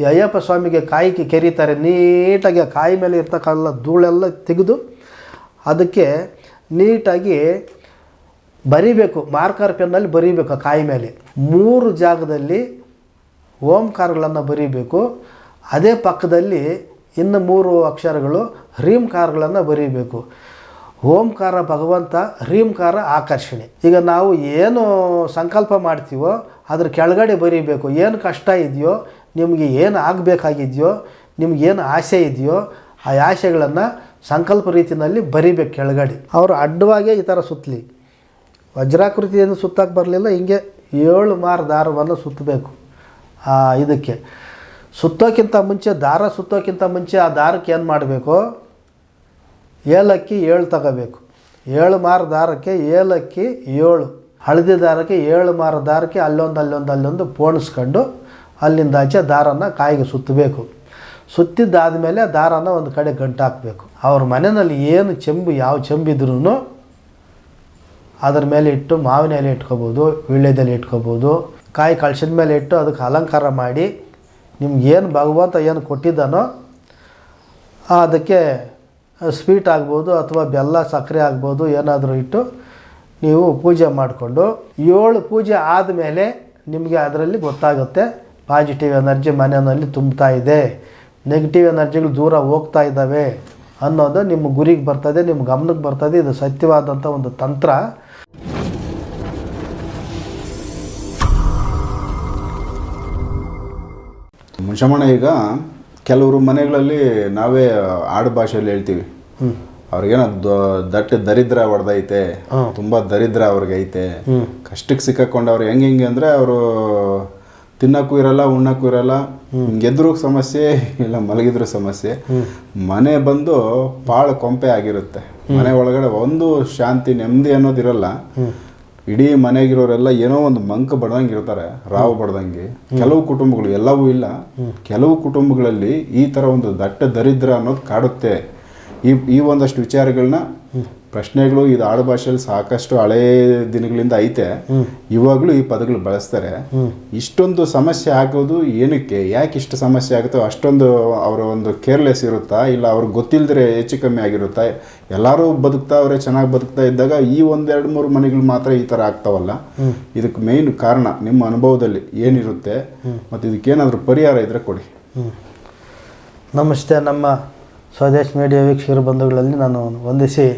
ಈ ಅಯ್ಯಪ್ಪ ಸ್ವಾಮಿಗೆ ಕಾಯಿಗೆ ಕೆರೀತಾರೆ, ನೀಟಾಗಿ ಆ ಕಾಯಿ ಮೇಲೆ ಇರ್ತಕ್ಕಲ್ಲ ಧೂಳೆಲ್ಲ ತೆಗೆದು ಅದಕ್ಕೆ ನೀಟಾಗಿ ಬರಿಬೇಕು, ಮಾರ್ಕರ್ ಪೆನ್ನಲ್ಲಿ ಬರೀಬೇಕು ಆ ಕಾಯಿ ಮೇಲೆ. ಮೂರು ಜಾಗದಲ್ಲಿ ಓಂಕಾರಗಳನ್ನು ಬರೀಬೇಕು, ಅದೇ ಪಕ್ಕದಲ್ಲಿ ಇನ್ನು ಮೂರು ಅಕ್ಷರಗಳು ಹ್ರೀಂಕಾರಗಳನ್ನು ಬರೀಬೇಕು. ಓಂಕಾರ ಭಗವಂತ, ಹ್ರೀಂಕಾರ ಆಕರ್ಷಣೆ. ಈಗ ನಾವು ಏನು ಸಂಕಲ್ಪ ಮಾಡ್ತೀವೋ ಅದ್ರ ಕೆಳಗಡೆ ಬರೀಬೇಕು, ಏನು ಕಷ್ಟ ಇದೆಯೋ ನಿಮಗೆ ಏನು ಆಗಬೇಕಾಗಿದೆಯೋ, ನಿಮ್ಗೆ ಏನು ಆಸೆ ಇದೆಯೋ, ಆ ಆಸೆಗಳನ್ನು ಸಂಕಲ್ಪ ರೀತಿಯಲ್ಲಿ ಬರೀಬೇಕು ಕೆಳಗಡೆ. ಅವರು ಅಡ್ಡವಾಗೇ ಈ ಥರ ಸುತ್ತಲಿ ವಜ್ರಾಕೃತಿಯನ್ನು ಸುತ್ತಕ್ಕೆ ಬರಲಿಲ್ಲ, ಹಿಂಗೆ ಏಳು ಮಾರು ದಾರವನ್ನು ಸುತ್ತಬೇಕು ಆ ಇದಕ್ಕೆ. ಸುತ್ತೋಕ್ಕಿಂತ ಮುಂಚೆ, ದಾರ ಸುತ್ತೋಕ್ಕಿಂತ ಮುಂಚೆ ಆ ದಾರಕ್ಕೆ ಏನು ಮಾಡಬೇಕು? ಏಲಕ್ಕಿ ಏಳು ತಗೋಬೇಕು. ಏಳು ಮಾರು ದಾರಕ್ಕೆ ಏಲಕ್ಕಿ ಏಳು. ಹಳದಿ ದಾರಕ್ಕೆ ಏಳು ಮಾರು ದಾರಕ್ಕೆ ಅಲ್ಲೊಂದು ಅಲ್ಲೊಂದು ಅಲ್ಲೊಂದು ಪೋಣಿಸ್ಕೊಂಡು ಅಲ್ಲಿಂದ ಆಚೆ ದಾರನ ಕಾಯಿಗೆ ಸುತ್ತಬೇಕು. ಸುತ್ತಿದ್ದಾದಮೇಲೆ ದಾರನ ಒಂದು ಕಡೆ ಗಂಟು ಹಾಕಬೇಕು ಅವ್ರ ಮನೆಯಲ್ಲಿ ಏನು ಚೆಂಬು ಯಾವ ಚೆಂಬಿದ್ರೂ ಅದ್ರ ಮೇಲೆ ಇಟ್ಟು ಮಾವಿನ ಎಲೆ ಇಟ್ಕೋಬೋದು, ವೀಳ್ಯದಲ್ಲಿ ಇಟ್ಕೋಬೋದು. ಕಾಯಿ ಕಳ್ಸಿದ ಮೇಲೆ ಇಟ್ಟು ಅದಕ್ಕೆ ಅಲಂಕಾರ ಮಾಡಿ ನಿಮ್ಗೇನು ಭಗವಂತ ಏನು ಕೊಟ್ಟಿದ್ದಾನೋ ಅದಕ್ಕೆ ಸ್ವೀಟ್ ಆಗ್ಬೋದು ಅಥವಾ ಬೆಲ್ಲ, ಸಕ್ಕರೆ ಆಗ್ಬೋದು ಏನಾದರೂ ಇಟ್ಟು ನೀವು ಪೂಜೆ ಮಾಡಿಕೊಂಡು ಏಳು ಪೂಜೆ ಆದಮೇಲೆ ನಿಮಗೆ ಅದರಲ್ಲಿ ಗೊತ್ತಾಗುತ್ತೆ ಪಾಸಿಟಿವ್ ಎನರ್ಜಿ ಮನೆಯಲ್ಲಿ ತುಂಬ್ತಾ ಇದೆ. ನೆಗೆಟಿವ್ ಎನರ್ಜಿಗಳು ದೂರ ಹೋಗ್ತಾ ಇದ್ದಾವೆ ಅನ್ನೋದು ನಿಮ್ಮ ಗುರಿಗೆ ಬರ್ತದೆ ನಿಮ್ಮ ಗಮನಕ್ಕೆ ಬರ್ತದೆ. ಇದು ಸತ್ಯವಾದಂಥ ಒಂದು ತಂತ್ರ. ಮುಂಚಮಣ ಈಗ ಕೆಲವರು ಮನೆಗಳಲ್ಲಿ ನಾವೇ ಆಡು ಭಾಷೆಯಲ್ಲಿ ಹೇಳ್ತೀವಿ. ಅವ್ರಿಗೇನೋ ದ- ದಟ್ಟ ದರಿದ್ರ ಹೊಡೆದೈತೆ ತುಂಬಾ ದರಿದ್ರ ಅವ್ರಿಗೆ ಐತೆ ಕಷ್ಟಕ್ಕೆ ಸಿಕ್ಕಾಕೊಂಡು ಹೆಂಗೆ ಹೆಂಗೆ ಅಂದ್ರೆ ಅವರು ತಿನ್ನಕ್ಕೂ ಇರಲ್ಲ ಉಣ್ಣಕ್ಕೂ ಇರಲ್ಲ. ಗೆದ್ರೂ ಸಮಸ್ಯೆ ಇಲ್ಲ ಮಲಗಿದ್ರು ಸಮಸ್ಯೆ. ಮನೆ ಬಂದು ಭಾಳ ಕೊಂಪೆ ಆಗಿರುತ್ತೆ. ಮನೆ ಒಳಗಡೆ ಒಂದು ಶಾಂತಿ ನೆಮ್ಮದಿ ಅನ್ನೋದಿರಲ್ಲ ಇಡೀ ಮನೆಗಿರೋರೆಲ್ಲ ಏನೋ ಒಂದು ಮಂಕ ಬಡ್ದಂಗೆ ಇರ್ತಾರೆ ರಾವು ಬಡ್ದಂಗೆ. ಕೆಲವು ಕುಟುಂಬಗಳು ಎಲ್ಲವೂ ಇಲ್ಲ. ಕೆಲವು ಕುಟುಂಬಗಳಲ್ಲಿ ಈ ತರ ಒಂದು ದಟ್ಟ ದರಿದ್ರ ಅನ್ನೋದು ಕಾಡುತ್ತೆ. ಈ ಈ ಒಂದಷ್ಟು ವಿಚಾರಗಳನ್ನ ಪ್ರಶ್ನೆಗಳು ಇದು ಆಡು ಭಾಷೆಯಲ್ಲಿ ಸಾಕಷ್ಟು ಹಳೇ ದಿನಗಳಿಂದ ಐತೆ. ಇವಾಗಲೂ ಈ ಪದಗಳು ಬಳಸ್ತಾರೆ. ಇಷ್ಟೊಂದು ಸಮಸ್ಯೆ ಆಗೋದು ಏನಕ್ಕೆ? ಯಾಕೆ ಇಷ್ಟು ಸಮಸ್ಯೆ ಆಗುತ್ತೋ? ಅಷ್ಟೊಂದು ಅವರ ಒಂದು ಕೇರ್ಲೆಸ್ ಇರುತ್ತಾ? ಇಲ್ಲ ಅವ್ರಿಗೆ ಗೊತ್ತಿಲ್ಲದ್ರೆ ಹೆಚ್ಚು ಕಮ್ಮಿ ಆಗಿರುತ್ತಾ? ಎಲ್ಲರೂ ಬದುಕ್ತಾ ಅವರೇ ಚೆನ್ನಾಗಿ ಬದುಕ್ತಾ ಇದ್ದಾಗ ಈ ಒಂದೆರಡು ಮೂರು ಮನೆಗಳು ಮಾತ್ರ ಈ ಥರ ಆಗ್ತಾವಲ್ಲ? ಇದಕ್ಕೆ ಮೇಯ್ನ್ ಕಾರಣ ನಿಮ್ಮ ಅನುಭವದಲ್ಲಿ ಏನಿರುತ್ತೆ? ಮತ್ತು ಇದಕ್ಕೇನಾದರೂ ಪರಿಹಾರ ಇದ್ದರೆ ಕೊಡಿ. ನಮಸ್ತೆ ನಮ್ಮ ಸ್ವದೇಶ್ ಮೀಡಿಯಾ ವೀಕ್ಷಕರ ಬಂಧುಗಳಲ್ಲಿ ನಾನು ವಂದಿಸಿ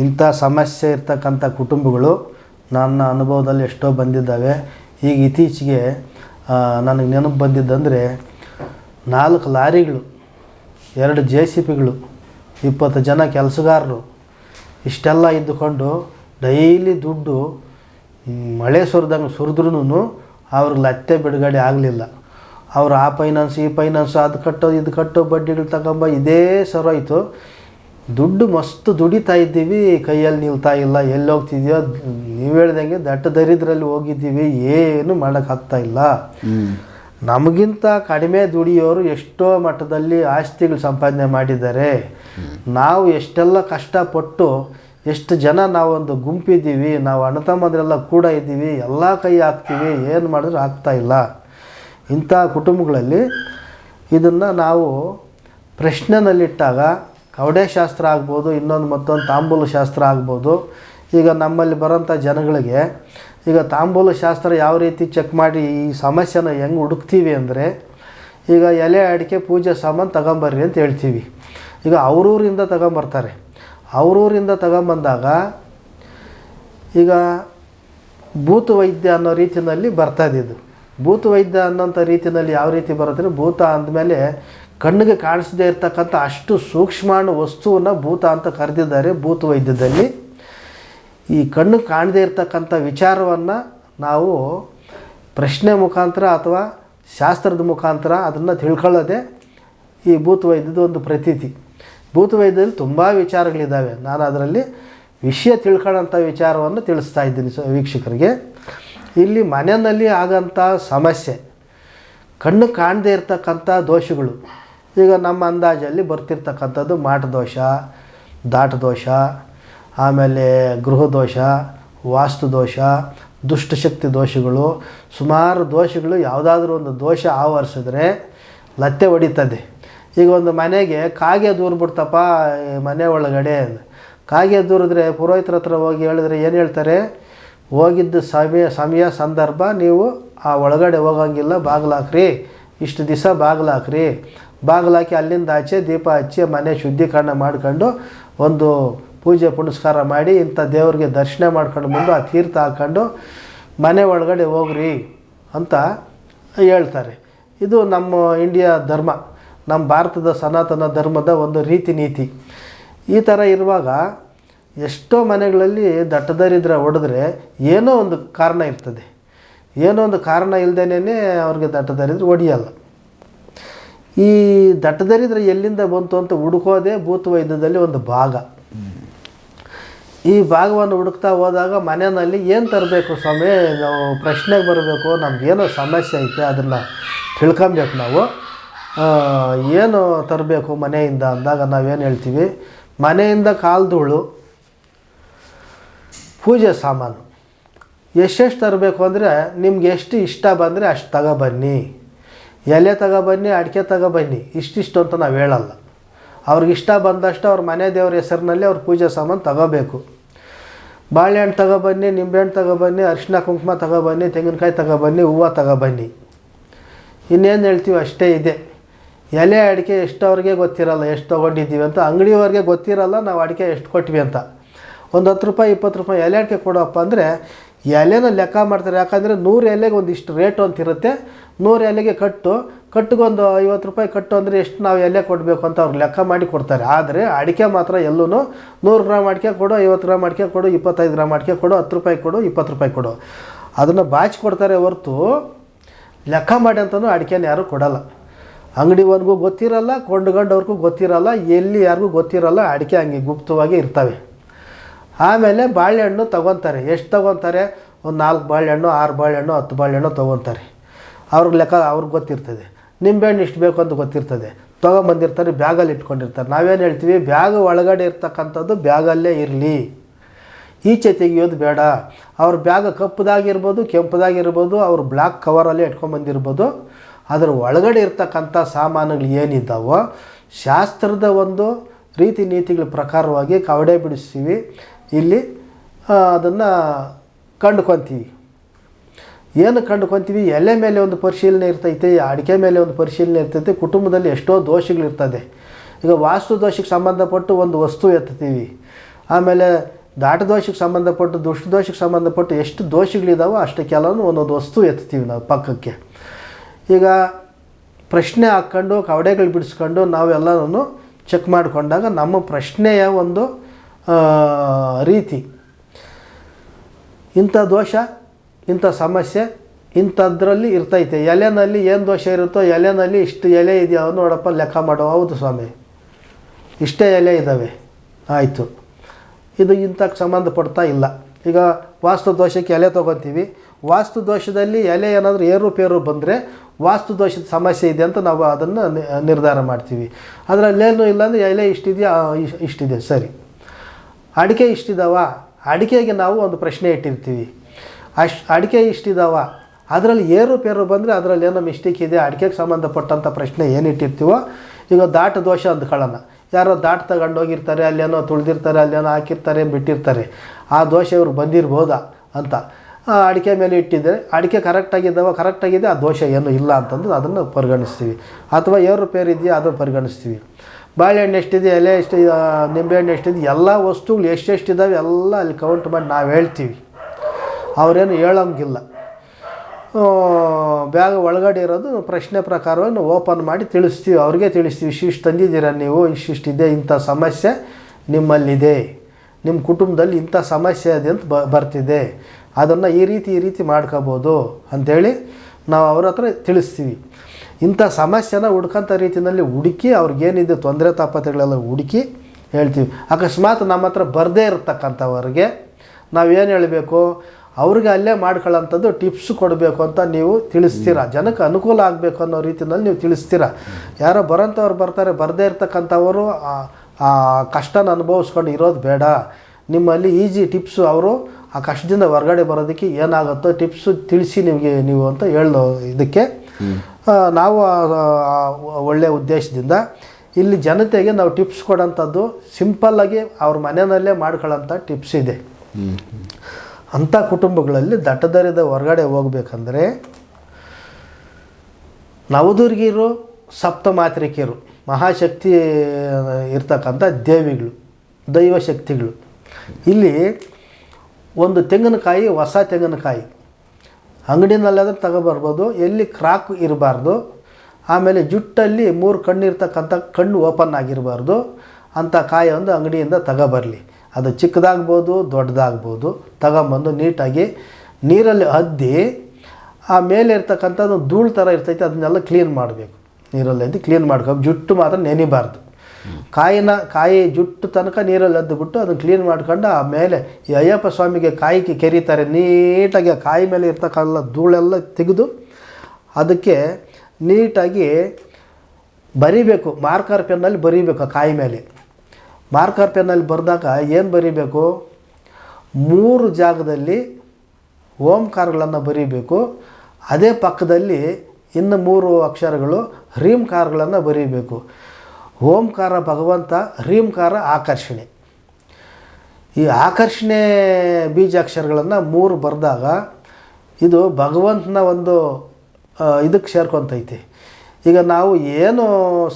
ಇಂಥ ಸಮಸ್ಯೆ ಇರ್ತಕ್ಕಂಥ ಕುಟುಂಬಗಳು ನನ್ನ ಅನುಭವದಲ್ಲಿ ಎಷ್ಟೋ ಬಂದಿದ್ದಾವೆ. ಈಗ ಇತ್ತೀಚೆಗೆ ನನಗೆ ನೆನಪು ಬಂದಿದ್ದಂದರೆ ನಾಲ್ಕು ಲಾರಿಗಳು, ಎರಡು ಜೆ ಸಿ ಪಿಗಳು ಇಪ್ಪತ್ತು ಜನ ಕೆಲಸಗಾರರು ಇಷ್ಟೆಲ್ಲ ಇದ್ದುಕೊಂಡು ಡೈಲಿ ದುಡ್ಡು ಮಳೆ ಸುರಿದಂಗೆ ಸುರಿದ್ರೂ ಅವ್ರಿಗೆ ಲತ್ತೆ ಬಿಡುಗಡೆ ಆಗಲಿಲ್ಲ. ಅವ್ರು ಆ ಫೈನಾನ್ಸ್, ಈ ಫೈನಾನ್ಸ್, ಅದು ಕಟ್ಟೋ, ಇದು ಕಟ್ಟೋ ಬಡ್ಡಿಗಳು ತಗೊಂಬ, ಇದೇ ಸರೋಯ್ತು ದುಡ್ಡು ಮಸ್ತು ದುಡಿತಾ ಇದ್ದೀವಿ ಕೈಯಲ್ಲಿ ನಿಲ್ತಾ ಇಲ್ಲ ಎಲ್ಲಿ ಹೋಗ್ತಿದ್ಯೋ ನೀವು ಹೇಳ್ದಂಗೆ ದಟ್ಟ ದರಿದ್ರಲ್ಲಿ ಹೋಗಿದ್ದೀವಿ ಏನು ಮಾಡೋಕ್ಕಾಗ್ತಾ ಇಲ್ಲ. ನಮಗಿಂತ ಕಡಿಮೆ ದುಡಿಯೋರು ಎಷ್ಟೋ ಮಟ್ಟದಲ್ಲಿ ಆಸ್ತಿಗಳು ಸಂಪಾದನೆ ಮಾಡಿದ್ದಾರೆ. ನಾವು ಎಷ್ಟೆಲ್ಲ ಕಷ್ಟಪಟ್ಟು ಎಷ್ಟು ಜನ ನಾವೊಂದು ಗುಂಪಿದ್ದೀವಿ ನಾವು ಅಣ್ಣ ತಮ್ಮಂದ್ರೆಲ್ಲ ಕೂಡ ಇದ್ದೀವಿ ಎಲ್ಲ ಕೈ ಹಾಕ್ತೀವಿ ಏನು ಮಾಡಿದ್ರು ಆಗ್ತಾ ಇಲ್ಲ. ಇಂಥ ಕುಟುಂಬಗಳಲ್ಲಿ ಇದನ್ನು ನಾವು ಪ್ರಶ್ನೆನಲ್ಲಿಟ್ಟಾಗ ಕವಡೆ ಶಾಸ್ತ್ರ ಆಗ್ಬೋದು, ಇನ್ನೊಂದು ಮತ್ತೊಂದು ತಾಂಬೂಲ ಶಾಸ್ತ್ರ ಆಗ್ಬೋದು. ಈಗ ನಮ್ಮಲ್ಲಿ ಬರೋಂಥ ಜನಗಳಿಗೆ, ಈಗ ತಾಂಬೂಲ ಶಾಸ್ತ್ರ ಯಾವ ರೀತಿ ಚೆಕ್ ಮಾಡಿ ಈ ಸಮಸ್ಯೆನ ಹೆಂಗೆ ಹುಡುಕ್ತೀವಿ ಅಂದರೆ, ಈಗ ಎಲೆ ಅಡಿಕೆ ಪೂಜೆ ಸಾಮಾನು ತಗೊಂಬರ್ರಿ ಅಂತ ಹೇಳ್ತೀವಿ. ಈಗ ಅವ್ರೂರಿಂದ ತಗೊಂಬರ್ತಾರೆ. ಅವ್ರೂರಿಂದ ತಗೊಂಬಂದಾಗ, ಈಗ ಭೂತ ವೈದ್ಯ ಅನ್ನೋ ರೀತಿಯಲ್ಲಿ ಬರ್ತದೆ ಇದು ಭೂತ ವೈದ್ಯ ಅನ್ನೋಂಥ ರೀತಿಯಲ್ಲಿ ಯಾವ ರೀತಿ ಬರುತ್ತೆ ಭೂತ ಅಂದಮೇಲೆ ಕಣ್ಣಿಗೆ ಕಾಣಿಸದೇ ಇರತಕ್ಕಂಥ ಅಷ್ಟು ಸೂಕ್ಷ್ಮಾಣ ವಸ್ತುವನ್ನು ಭೂತ ಅಂತ ಕರೆದಿದ್ದಾರೆ, ಭೂತ ವೈದ್ಯದಲ್ಲಿ. ಈ ಕಣ್ಣು ಕಾಣದೇ ಇರ್ತಕ್ಕಂಥ ವಿಚಾರವನ್ನು ನಾವು ಪ್ರಶ್ನೆ ಮುಖಾಂತರ ಅಥವಾ ಶಾಸ್ತ್ರದ ಮುಖಾಂತರ ಅದನ್ನು ತಿಳ್ಕೊಳ್ಳೋದೆ ಈ ಭೂತ ವೈದ್ಯದ ಒಂದು ಪ್ರತೀತಿ. ಭೂತ ವೈದ್ಯದಲ್ಲಿ ತುಂಬ ವಿಚಾರಗಳಿದ್ದಾವೆ. ನಾನು ಅದರಲ್ಲಿ ವಿಷಯ ತಿಳ್ಕೊಳ್ಳೋಂಥ ವಿಚಾರವನ್ನು ತಿಳಿಸ್ತಾ ಇದ್ದೀನಿ ಸ, ವೀಕ್ಷಕರಿಗೆ. ಇಲ್ಲಿ ಮನೆಯಲ್ಲಿ ಆಗಂಥ ಸಮಸ್ಯೆ. ಕಣ್ಣು ಕಾಣದೇ ಇರತಕ್ಕಂಥ ದೋಷಗಳು. ಈಗ ನಮ್ಮ ಅಂದಾಜಲ್ಲಿ ಬರ್ತಿರ್ತಕ್ಕಂಥದ್ದು ಮಾಟ ದೋಷ, ದಾಟ ದೋಷ, ಆಮೇಲೆ ಗೃಹ ದೋಷ, ವಾಸ್ತು ದೋಷ ದುಷ್ಟಶಕ್ತಿ ದೋಷಗಳು, ಸುಮಾರು ದೋಷಗಳು ಯಾವುದಾದ್ರೂ ಒಂದು ದೋಷ ಆವರಿಸಿದ್ರೆ ಲತ್ತೆ ಹೊಡಿತದೆ. ಈಗ ಒಂದು ಮನೆಗೆ ಕಾಗೆ ದೂರ್ಬಿಡ್ತಪ್ಪ ಮನೆ ಒಳಗಡೆ ಕಾಗೆ ದೂರಿದ್ರೆ ಪುರೋಹಿತರ ಹತ್ರ ಹೋಗಿ ಹೇಳಿದ್ರೆ ಏನು ಹೇಳ್ತಾರೆ? ಹೋಗಿದ್ದ ಸಮಯ ಸಮಯ ಸಂದರ್ಭ ನೀವು ಆ ಒಳಗಡೆ ಹೋಗಂಗಿಲ್ಲ, ಬಾಗಿಲಾಕ್ರಿ, ಇಷ್ಟು ದಿವಸ ಬಾಗಿಲು ಹಾಕ್ರಿ ಬಾಗಿಲು ಹಾಕಿ ಅಲ್ಲಿಂದ ಆಚೆ ದೀಪ ಹಚ್ಚಿ ಮನೆ ಶುದ್ಧೀಕರಣ ಮಾಡ್ಕೊಂಡು ಒಂದು ಪೂಜೆ ಪುನಸ್ಕಾರ ಮಾಡಿ ಇಂಥ ದೇವರಿಗೆ ದರ್ಶನ ಮಾಡ್ಕೊಂಡು ಬಂದು ಆ ತೀರ್ಥ ಹಾಕ್ಕೊಂಡು ಮನೆ ಒಳಗಡೆ ಹೋಗ್ರಿ ಅಂತ ಹೇಳ್ತಾರೆ. ಇದು ನಮ್ಮ ಇಂಡಿಯಾ ಧರ್ಮ, ನಮ್ಮ ಭಾರತದ ಸನಾತನ ಧರ್ಮದ ಒಂದು ರೀತಿ ನೀತಿ. ಈ ಥರ ಇರುವಾಗ ಎಷ್ಟೋ ಮನೆಗಳಲ್ಲಿ ದಟ್ಟದರಿದ್ರೆ ಹೊಡೆದ್ರೆ ಏನೋ ಒಂದು ಕಾರಣ ಇರ್ತದೆ. ಏನೋ ಒಂದು ಕಾರಣ ಇಲ್ಲದೇನೆ ಅವ್ರಿಗೆ ದಟ್ಟದರಿದ್ರೆ ಹೊಡಿಯಲ್ಲ. ಈ ದಟ್ಟದರಿದ್ರೆ ಎಲ್ಲಿಂದ ಬಂತು ಅಂತ ಹುಡುಕೋದೇ ಭೂತ ವೈದ್ಯದಲ್ಲಿ ಒಂದು ಭಾಗ. ಈ ಭಾಗವನ್ನು ಹುಡುಕ್ತಾ ಹೋದಾಗ ಮನೆಯಲ್ಲಿ ಏನು ತರಬೇಕು ಸ್ವಾಮಿ? ನಾವು ಪ್ರಶ್ನೆಗೆ ಬರಬೇಕು, ನಮಗೇನೋ ಸಮಸ್ಯೆ ಐತೆ, ಅದನ್ನು ತಿಳ್ಕೊಬೇಕು ನಾವು. ಏನು ತರಬೇಕು ಮನೆಯಿಂದ ಅಂದಾಗ ನಾವೇನು ಹೇಳ್ತೀವಿ? ಮನೆಯಿಂದ ಕಾಲ್ಧೂಳು, ಪೂಜೆ ಸಾಮಾನು. ಎಷ್ಟೆಷ್ಟು ತರಬೇಕು ಅಂದರೆ ನಿಮ್ಗೆ ಎಷ್ಟು ಇಷ್ಟ ಬಂದರೆ ಅಷ್ಟು ತಗೊಬನ್ನಿ ಎಲೆ ತಗೊಬನ್ನಿ ಅಡಿಕೆ ತಗೊಬನ್ನಿ ಇಷ್ಟಿಷ್ಟು ಅಂತ ನಾವು ಹೇಳಲ್ಲ. ಅವ್ರಿಗೆ ಇಷ್ಟ ಬಂದಷ್ಟು ಅವ್ರ ಮನೆ ದೇವ್ರ ಹೆಸರಿನಲ್ಲಿ ಅವ್ರ ಪೂಜೆ ಸಾಮಾನು ತಗೋಬೇಕು. ಬಾಳೆಹಣ್ಣು ತಗೊಬನ್ನಿ ನಿಂಬೆಹಣ್ಣು ತಗೊಬನ್ನಿ ಅರಿಶಿನ ಕುಂಕುಮ ತಗೊಬನ್ನಿ ತೆಂಗಿನಕಾಯಿ ತಗೊಬನ್ನಿ ಹೂವು ತಗೊಬನ್ನಿ ಇನ್ನೇನು ಹೇಳ್ತೀವಿ ಅಷ್ಟೇ ಇದೆ. ಎಲೆ, ಅಡಿಕೆ ಎಷ್ಟು ಅವ್ರಿಗೆ ಗೊತ್ತಿರಲ್ಲ, ಎಷ್ಟು ತೊಗೊಂಡಿದ್ದೀವಿ ಅಂತ. ಅಂಗಡಿಯವ್ರಿಗೆ ಗೊತ್ತಿರಲ್ಲ, ನಾವು ಅಡಿಕೆ ಎಷ್ಟು ಕೊಟ್ವಿ ಅಂತ. ಒಂದು ಹತ್ತು ರೂಪಾಯಿ, ಇಪ್ಪತ್ತು ರೂಪಾಯಿ ಎಲೆ ಅಡಿಕೆ ಕೊಡೋಪ್ಪ ಅಂದರೆ ಎಲೆನ ಲೆಕ್ಕ ಮಾಡ್ತಾರೆ. ಯಾಕಂದರೆ ನೂರು ಎಲೆಗೆ ಒಂದಿಷ್ಟು ರೇಟು ಅಂತ ಇರುತ್ತೆ. ನೂರು ಎಲೆಗೆ ಕಟ್ಟು, ಕಟ್ಟಿಗೊಂದು ಐವತ್ತು ರೂಪಾಯಿ ಕಟ್ಟು ಅಂದರೆ ಎಷ್ಟು ನಾವು ಎಲೆ ಕೊಡಬೇಕು ಅಂತ ಅವ್ರು ಲೆಕ್ಕ ಮಾಡಿ ಕೊಡ್ತಾರೆ. ಆದರೆ ಅಡಿಕೆ ಮಾತ್ರ ಎಲ್ಲೂ ನೂರು ಗ್ರಾಮ್ ಅಡಿಕೆ ಕೊಡು, ಐವತ್ತು ಗ್ರಾಮ್ ಅಡಿಕೆ ಕೊಡು, ಇಪ್ಪತ್ತೈದು ಗ್ರಾಮ್ ಅಡಿಕೆ ಕೊಡು, ಹತ್ತು ರೂಪಾಯಿ ಕೊಡು, ಇಪ್ಪತ್ತು ರೂಪಾಯಿ ಕೊಡು. ಅದನ್ನು ಬಾಚಿ ಕೊಡ್ತಾರೆ ಹೊರತು ಲೆಕ್ಕ ಮಾಡಿ ಅಂತಲೂ ಅಡಿಕೆನ ಯಾರೂ ಕೊಡಲ್ಲ. ಅಂಗಡಿವನ್ಗೂ ಗೊತ್ತಿರಲ್ಲ ಕೊಂಡುಗಂಡವ್ರಿಗೂ ಗೊತ್ತಿರಲ್ಲ, ಎಲ್ಲಿ ಯಾರಿಗೂ ಗೊತ್ತಿರಲ್ಲ ಅಡಿಕೆ ಹಂಗೆ ಗುಪ್ತವಾಗಿ ಇರ್ತವೆ. ಆಮೇಲೆ ಬಾಳೆಹಣ್ಣು ತಗೊತಾರೆ. ಎಷ್ಟು ತಗೊತಾರೆ? ಒಂದು ನಾಲ್ಕು ಬಾಳೆಹಣ್ಣು, ಆರು ಬಾಳೆಹಣ್ಣು, ಹತ್ತು ಬಾಳೆಹಣ್ಣು ತೊಗೊತಾರೆ. ಅವ್ರಿಗೆ ಲೆಕ್ಕ ಅವ್ರಿಗೆ ಗೊತ್ತಿರ್ತದೆ. ನಿಂಬೆಹಣ್ಣು ಇಷ್ಟು ಬೇಕು ಅಂತ ಗೊತ್ತಿರ್ತದೆ. ತೊಗೊಂಬಂದಿರ್ತಾರೆ, ಬ್ಯಾಗಲ್ಲಿ ಇಟ್ಕೊಂಡಿರ್ತಾರೆ. ನಾವೇನು ಹೇಳ್ತೀವಿ? ಬ್ಯಾಗ್ ಒಳಗಡೆ ಇರ್ತಕ್ಕಂಥದ್ದು ಬ್ಯಾಗಲ್ಲೇ ಇರಲಿ. ಈಚೆ ತೆಗಿಯೋದು ಬೇಡ. ಅವ್ರ ಬ್ಯಾಗ್ ಕಪ್ಪದಾಗಿರ್ಬೋದು, ಕೆಂಪದಾಗಿರ್ಬೋದು, ಅವ್ರು ಬ್ಲ್ಯಾಕ್ ಕವರಲ್ಲೇ ಇಟ್ಕೊಂಬಂದಿರ್ಬೋದು. ಅದರ ಒಳಗಡೆ ಇರ್ತಕ್ಕಂಥ ಸಾಮಾನುಗಳು ಏನಿದ್ದಾವೋ, ಶಾಸ್ತ್ರದ ಒಂದು ರೀತಿ ನೀತಿಗಳ ಪ್ರಕಾರವಾಗಿ ಕವಡೆ ಬಿಡಿಸ್ತೀವಿ. ಇಲ್ಲಿ ಅದನ್ನು ಕಂಡುಕೊತೀವಿ. ಏನು ಕಂಡುಕೊಂತೀವಿ? ಎಲೆ ಮೇಲೆ ಒಂದು ಪರಿಶೀಲನೆ ಇರ್ತೈತೆ, ಅಡಿಕೆ ಮೇಲೆ ಒಂದು ಪರಿಶೀಲನೆ ಇರ್ತೈತೆ, ಕುಟುಂಬದಲ್ಲಿ ಎಷ್ಟೋ ದೋಷಗಳಿರ್ತದೆ ಈಗ ವಾಸ್ತು ದೋಷಕ್ಕೆ ಸಂಬಂಧಪಟ್ಟು ಒಂದು ವಸ್ತು ಎತ್ತತೀವಿ ಆಮೇಲೆ ದಾಟ ದೋಷಕ್ಕೆ ಸಂಬಂಧಪಟ್ಟು, ದುಷ್ಟ ದೋಷಕ್ಕೆ ಸಂಬಂಧಪಟ್ಟು ಎಷ್ಟು ದೋಷಗಳಿದಾವೋ ಅಷ್ಟು ಕೆಲವೊಂದು ಒಂದೊಂದು ವಸ್ತು ಎತ್ತತೀವಿ ನಾವು ಪಕ್ಕಕ್ಕೆ. ಈಗ ಪ್ರಶ್ನೆ ಹಾಕ್ಕೊಂಡು, ಕವಡೆಗಳು ಬಿಡಿಸ್ಕೊಂಡು ನಾವೆಲ್ಲನೂ ಚೆಕ್ ಮಾಡಿಕೊಂಡಾಗ ನಮ್ಮ ಪ್ರಶ್ನೆಯ ಒಂದು ರೀತಿ. ಇಂಥ ದೋಷ ಇಂಥ ಸಮಸ್ಯೆ ಇಂಥದ್ರಲ್ಲಿ ಇರ್ತೈತೆ. ಎಲೆನಲ್ಲಿ ಏನು ದೋಷ ಇರುತ್ತೋ ಎಲೆನಲ್ಲಿ ಇಷ್ಟು ಎಲೆ ಇದೆಯೋ ನೋಡಪ್ಪ ಲೆಕ್ಕ ಮಾಡೋ. ಹೌದು ಸ್ವಾಮಿ. ಇಷ್ಟೇ ಎಲೆ ಇದ್ದಾವೆ ಆಯಿತು. ಇದು ಇಂಥಕ್ಕೆ ಸಂಬಂಧಪಡ್ತಾ ಇಲ್ಲ. ಈಗ ವಾಸ್ತು ದೋಷಕ್ಕೆ ಎಲೆ ತೊಗೊತೀವಿ. ವಾಸ್ತು ದೋಷದಲ್ಲಿ ಎಲೆ ಏನಾದರೂ ಏರುಪೇರು ಬಂದರೆ ವಾಸ್ತು ದೋಷದ ಸಮಸ್ಯೆ ಇದೆ ಅಂತ ನಾವು ಅದನ್ನು ನಿರ್ಧಾರ ಮಾಡ್ತೀವಿ. ಅದರಲ್ಲೇನು ಇಲ್ಲಾಂದರೆ ಎಲೆ ಇಷ್ಟಿದೆಯಾ ಇಷ್ಟಿದೆ. ಸರಿ. ಅಡಿಕೆ ಇಷ್ಟಿದಾವ? ಅಡಿಕೆಗೆ ನಾವು ಒಂದು ಪ್ರಶ್ನೆ ಇಟ್ಟಿರ್ತೀವಿ. ಅಶ್ ಅಡಿಕೆ ಇಷ್ಟಿದಾವ. ಅದರಲ್ಲಿ ಏರುಪೇರು ಬಂದರೆ ಅದರಲ್ಲಿ ಏನೋ ಮಿಸ್ಟೇಕ್ ಇದೆ, ಅಡಿಕೆಗೆ ಸಂಬಂಧಪಟ್ಟಂಥ ಪ್ರಶ್ನೆ ಏನಿಟ್ಟಿರ್ತೀವೋ ಈಗ ದಾಟ ದೋಷ ಅಂದ್ಕೊಳ್ಳೋಣ ಯಾರೋ ದಾಟ್ ತಗೊಂಡೋಗಿರ್ತಾರೆ ಅಲ್ಲೇನೋ ತುಳಿದಿರ್ತಾರೆ, ಅಲ್ಲೇನೋ ಹಾಕಿರ್ತಾರೆ ಬಿಟ್ಟಿರ್ತಾರೆ. ಆ ದೋಷ ಇವ್ರು ಬಂದಿರ್ಬೋದಾ ಅಂತ. ಅಡಿಕೆ ಮೇಲೆ ಇಟ್ಟಿದ್ದರೆ ಅಡಿಕೆ ಕರೆಕ್ಟಾಗಿದ್ದಾವ ಕರೆಕ್ಟಾಗಿದೆ ಆ ದೋಷ ಏನು ಇಲ್ಲ ಅಂತಂದು ಅದನ್ನು ಪರಿಗಣಿಸ್ತೀವಿ. ಅಥವಾ ಏರುಪೇರು ಇದೆಯಾ, ಅದನ್ನು ಪರಿಗಣಿಸ್ತೀವಿ. ಬಾಳೆಹಣ್ಣು ಎಷ್ಟಿದೆ, ಎಲೆ ಎಷ್ಟು ನಿಂಬೆಹಣ್ಣು ಎಷ್ಟಿದೆ, ಎಲ್ಲ ವಸ್ತುಗಳು ಎಷ್ಟೆಷ್ಟಿದ್ದಾವೆ ಎಲ್ಲ ಅಲ್ಲಿ ಕೌಂಟ್ ಮಾಡಿ ನಾವು ಹೇಳ್ತೀವಿ. ಅವರೇನು ಹೇಳೋಂಗಿಲ್ಲ. ಬ್ಯಾಗ್ ಒಳಗಡೆ ಇರೋದು ಪ್ರಶ್ನೆ ಪ್ರಕಾರವನ್ನು ಓಪನ್ ಮಾಡಿ ತಿಳಿಸ್ತೀವಿ. ಅವ್ರಿಗೆ ತಿಳಿಸ್ತೀವಿ ಇಷ್ಟಿಷ್ಟು ತಂದಿದ್ದೀರ ನೀವು? ಇಷ್ಟಿಷ್ಟಿದೆ ಇಂಥ ಸಮಸ್ಯೆ ನಿಮ್ಮಲ್ಲಿದೆ. ನಿಮ್ಮ ಕುಟುಂಬದಲ್ಲಿ ಇಂಥ ಸಮಸ್ಯೆ ಇದೆ ಅಂತ ಬರ್ತಿದೆ. ಅದನ್ನು ಈ ರೀತಿ ಈ ರೀತಿ ಮಾಡ್ಕೋಬೋದು. ಅಂಥೇಳಿ ನಾವು ಅವ್ರ ಹತ್ರ ತಿಳಿಸ್ತೀವಿ. ಇಂಥ ಸಮಸ್ಯೆನ ಹುಡ್ಕೋಂಥ ರೀತಿಯಲ್ಲಿ ಹುಡುಕಿ, ಅವ್ರಿಗೇನಿದೆ ತೊಂದರೆ ತಾಪತ್ರೆಗಳೆಲ್ಲ ಹುಡುಕಿ ಹೇಳ್ತೀವಿ. ಅಕಸ್ಮಾತ್ ನಮ್ಮ ಹತ್ರ ಬರದೇ ಇರತಕ್ಕಂಥವ್ರಿಗೆ ನಾವೇನು ಹೇಳಬೇಕು? ಅವ್ರಿಗೆ ಅಲ್ಲೇ ಮಾಡ್ಕೊಳ್ಳೋಂಥದ್ದು ಟಿಪ್ಸ್ ಕೊಡಬೇಕು ಅಂತ ನೀವು ತಿಳಿಸ್ತೀರಾ. ಜನಕ್ಕೆ ಅನುಕೂಲ ಆಗಬೇಕು ಅನ್ನೋ ರೀತಿಯಲ್ಲಿ ನೀವು ತಿಳಿಸ್ತೀರಾ. ಯಾರೋ ಬರೋಂಥವ್ರು ಬರ್ತಾರೆ ಬರದೇ ಇರ್ತಕ್ಕಂಥವರು ಕಷ್ಟನ ಅನುಭವಿಸ್ಕೊಂಡು ಇರೋದು ಬೇಡ. ನಿಮ್ಮಲ್ಲಿ ಈಜಿ ಟಿಪ್ಸು ಅವರು ಆ ಕಷ್ಟದಿಂದ ಹೊರಗಡೆ ಬರೋದಕ್ಕೆ ಏನಾಗುತ್ತೋ ಟಿಪ್ಸು ತಿಳಿಸಿ ನಿಮಗೆ ನೀವು ಅಂತ ಹೇಳೋ ಇದಕ್ಕೆ ನಾವು ಒಳ್ಳೆಯ ಉದ್ದೇಶದಿಂದ ಇಲ್ಲಿ ಜನತೆಗೆ ನಾವು ಟಿಪ್ಸ್ ಕೊಡೋಂಥದ್ದು ಸಿಂಪಲ್ಲಾಗಿ ಅವ್ರ ಮನೆಯಲ್ಲೇ ಮಾಡ್ಕೊಳ್ಳೋಂಥ ಟಿಪ್ಸ್ ಇದೆ. ಅಂಥ ಕುಟುಂಬಗಳಲ್ಲಿ ದಟ್ಟದರಿದ ಹೊರಗಡೆ ಹೋಗ್ಬೇಕಂದ್ರೆ ನವದುರ್ಗಿರು ಸಪ್ತಮಾತ್ರಿಕೆಯರು ಮಹಾಶಕ್ತಿ ಇರ್ತಕ್ಕಂಥ ದೇವಿಗಳು, ದೈವ ಶಕ್ತಿಗಳು. ಇಲ್ಲಿ ಒಂದು ತೆಂಗಿನಕಾಯಿ, ಹೊಸ ತೆಂಗಿನಕಾಯಿ. ಅಂಗಡಿನಲ್ಲಾದ್ರೆ ತಗೋಬರ್ಬೋದು, ಎಲ್ಲಿ ಕ್ರಾಕ್ ಇರಬಾರ್ದು, ಆಮೇಲೆ ಜುಟ್ಟಲ್ಲಿ ಮೂರು ಕಣ್ಣು ಇರ್ತಕ್ಕಂಥ ಕಣ್ಣು ಓಪನ್ ಆಗಿರಬಾರ್ದು ಅಂಥ ಕಾಯಿ ಒಂದು ಅಂಗಡಿಯಿಂದ ತಗೊಬರಲಿ. ಅದು ಚಿಕ್ಕದಾಗ್ಬೋದು, ದೊಡ್ಡದಾಗ್ಬೋದು, ತಗೊಂಬಂದು ನೀಟಾಗಿ ನೀರಲ್ಲಿ ಅದ್ದಿ, ಆ ಮೇಲೆ ಇರ್ತಕ್ಕಂಥದ್ದು ಧೂಳು ಥರ ಇರ್ತೈತೆ, ಅದನ್ನೆಲ್ಲ ಕ್ಲೀನ್ ಮಾಡಬೇಕು. ನೀರಲ್ಲಿ ಅದ್ದಿ ಕ್ಲೀನ್ ಮಾಡ್ಕೊ ಜುಟ್ಟು ಮಾತ್ರ ನೆನಿಬಾರ್ದು. ಕಾಯಿನ, ಕಾಯಿ ಜುಟ್ಟು ತನಕ ನೀರಲ್ಲಿ ಅದ್ದುಬಿಟ್ಟು ಅದನ್ನು ಕ್ಲೀನ್ ಮಾಡ್ಕೊಂಡು ಮೇಲೆ ಈ ಅಯ್ಯಪ್ಪ ಸ್ವಾಮಿಗೆ ಕಾಯಿಗೆ ಕೆರೀತಾರೆ. ನೀಟಾಗಿ ಆ ಕಾಯಿ ಮೇಲೆ ಇರ್ತಕ್ಕಂಥ ಧೂಳೆಲ್ಲ ತೆಗೆದು ಅದಕ್ಕೆ ನೀಟಾಗಿ ಬರಿಬೇಕು, ಮಾರ್ಕರ್ ಪೆನ್ನಲ್ಲಿ ಬರಿಬೇಕು ಆ ಕಾಯಿ ಮೇಲೆ. ಮಾರ್ಕರ್ ಪೆನ್ನಲ್ಲಿ ಬರೆದಾಗ ಏನು ಬರಿಬೇಕು? ಮೂರು ಜಾಗದಲ್ಲಿ ಓಂಕಾರಗಳನ್ನು ಬರೀಬೇಕು. ಅದೇ ಪಕ್ಕದಲ್ಲಿ ಇನ್ನು ಮೂರು ಅಕ್ಷರಗಳು ಹ್ರೀಂಕಾರಗಳನ್ನು ಬರೀಬೇಕು. ಓಂಕಾರ ಭಗವಂತ ಹ್ರೀಂಕಾರ ಆಕರ್ಷಣೆ. ಈ ಆಕರ್ಷಣೆ ಬೀಜ ಅಕ್ಷರಗಳನ್ನು ಮೂರು ಬರೆದಾಗ ಇದು ಭಗವಂತನ ಒಂದು ಇದಕ್ಕೆ ಸೇರ್ಕೊತೈತಿ. ಈಗ ನಾವು ಏನು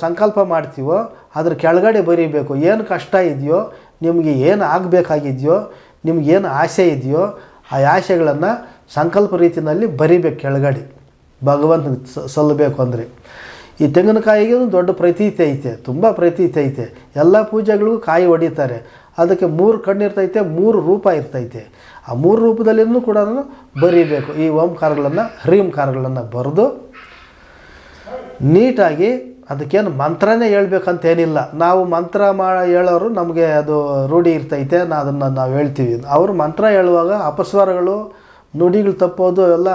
ಸಂಕಲ್ಪ ಮಾಡ್ತೀವೋ ಅದ್ರ ಕೆಳಗಡೆ ಬರೀಬೇಕು. ಏನು ಕಷ್ಟ ಇದೆಯೋ, ನಿಮಗೆ ಏನು ಆಗಬೇಕಾಗಿದೆಯೋ ನಿಮಗೇನು ಆಸೆ ಇದೆಯೋ, ಆ ಆಸೆಗಳನ್ನು ಸಂಕಲ್ಪ ರೀತಿಯಲ್ಲಿ ಬರಿಬೇಕು ಕೆಳಗಡೆ. ಭಗವಂತನಿಗೆ ಸ- ಸಲ್ಲಬೇಕು ಅಂದರೆ. ಈ ತೆಂಗಿನಕಾಯಿಗೆ ಒಂದು ದೊಡ್ಡ ಪ್ರತೀತಿ ಐತೆ, ತುಂಬ ಪ್ರತೀತಿ ಐತೆ. ಎಲ್ಲ ಪೂಜೆಗಳಿಗೂ ಕಾಯಿ ಹೊಡಿತಾರೆ ಅದಕ್ಕೆ ಮೂರು ಕಣ್ಣಿರ್ತೈತೆ, ಮೂರು ರೂಪ ಇರ್ತೈತೆ. ಆ ಮೂರು ರೂಪದಲ್ಲಿನೂ ಕೂಡ ಬರೀಬೇಕು. ಈ ಓಂಕಾರಗಳನ್ನು ಹ್ರೀಂಕಾರಗಳನ್ನು ಬರೆದು ನೀಟಾಗಿ ಅದಕ್ಕೇನು ಮಂತ್ರನೇ ಹೇಳ್ಬೇಕಂತೇನಿಲ್ಲ. ನಾವು ಮಂತ್ರ ಮಾ, ಹೇಳೋರು ನಮಗೆ ಅದು ರೂಢಿ ಇರ್ತೈತೆ, ನಾ ಅದನ್ನು ನಾವು ಹೇಳ್ತೀವಿ. ಅವರು ಮಂತ್ರ ಹೇಳುವಾಗ ಅಪಸ್ವರಗಳು, ನುಡಿಗಳು ತಪ್ಪೋದು ಎಲ್ಲ